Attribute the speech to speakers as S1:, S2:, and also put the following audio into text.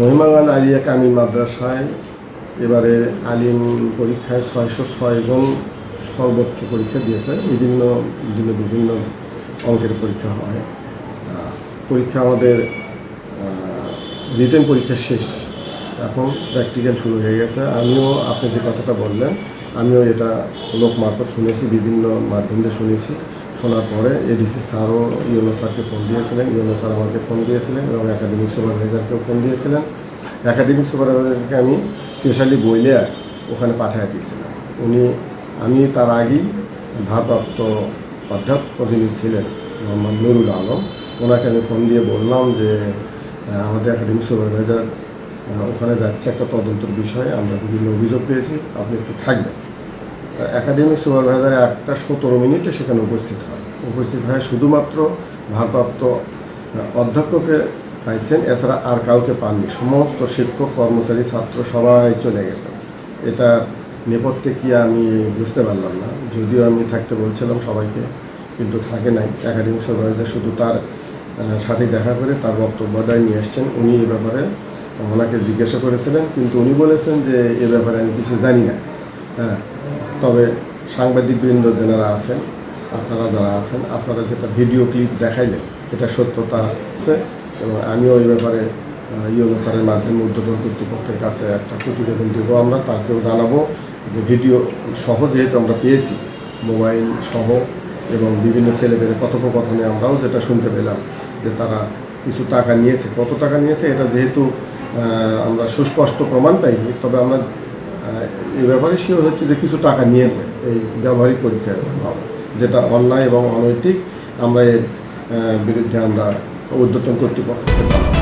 S1: মহিমাগান আলিয়া কামিল মাদ্রাসায় এবারে আলিম পরীক্ষায় ছয়শো ছয়জন সর্বোচ্চ পরীক্ষা দিয়েছে। বিভিন্ন দিনে বিভিন্ন অঙ্কের পরীক্ষা হয়। পরীক্ষা আমাদের রিটেন পরীক্ষা শেষ। এখন প্র্যাকটিক্যাল শুরু হয়ে গেছে। আমিও, আপনি যে কথাটা বললেন, আমিও এটা লোক মারফত শুনেছি, বিভিন্ন মাধ্যম দিয়ে শুনেছি। শোনার পরে এডিসি স্যারও ইউনো স্যারকে ফোন দিয়েছিলেন ইউনো স্যার আমাকে ফোন দিয়েছিলেন এবং একাডেমিক সুপারভাইজারকেও ফোন দিয়েছিলেন। একাডেমিক সুপারভাইজারকে আমি স্পেশালি বইলে ওখানে পাঠিয়ে দিয়েছিলাম। উনি, আমি তার আগেই ভারপ্রাপ্ত অধ্যক্ষ যিনি ছিলেন, মোহাম্মদ নুরুল আলম, ওনাকে আমি ফোন দিয়ে বললাম যে আমাদের একাডেমিক সুপারভাইজার ওখানে যাচ্ছে একটা তদন্তর বিষয়ে, আমরা বিভিন্ন অভিযোগ পেয়েছি, আপনি একটু থাকবেন। একাডেমিক সুপারভাইজার একটা সতেরো মিনিটে সেখানে উপস্থিত হয়। উপস্থিত হয় শুধুমাত্র ভারপ্রাপ্ত অধ্যক্ষকে পাইছেন, এছাড়া আর কাউকে পাননি। সমস্ত শিক্ষক, কর্মচারী, ছাত্র সবাই চলে গেছে। এটা নেপথ্যে কি আমি বুঝতে পারলাম না। যদিও আমি থাকতে বলছিলাম সবাইকে, কিন্তু থাকে নাই। একাডেমিক সুপারভাইজার শুধু তার সাথে দেখা করে তার বক্তব্যটাই নিয়ে আসছেন। উনি এ ব্যাপারে ওনাকে জিজ্ঞাসা করেছিলেন, কিন্তু উনি বলেছেন যে এ ব্যাপারে আমি কিছু জানি না। হ্যাঁ তবে সাংবাদিকবৃন্দ যারা আছেন, আপনারা যারা আছেন, আপনারা যেটা ভিডিও ক্লিপ দেখাইলেন, এটা সত্যতা আছে। এবং আমিও এই ব্যাপারে ইউনো স্যারের মাধ্যমে উদ্বোধন কর্তৃপক্ষের কাছে একটা প্রতিবেদন দেবো আমরা, তাকেও জানাব যে ভিডিও সহ যেহেতু আমরা পেয়েছি, মোবাইল সহ এবং বিভিন্ন ছেলেদের কথোপকথনে আমরাও যেটা শুনতে পেলাম যে তারা কিছু টাকা নিয়েছে। কত টাকা নিয়েছে? এটা যেহেতু আমরা সুস্পষ্ট প্রমাণ পাইনি, তবে আমরা এই ব্যাপারে শিওর হচ্ছে যে কিছু টাকা নিয়েছে এই ব্যবহারিক পরীক্ষায় যেটা অন্যায় এবং অনৈতিক আমরা এর বিরুদ্ধে আমরা উদ্যোতন করতে জানাব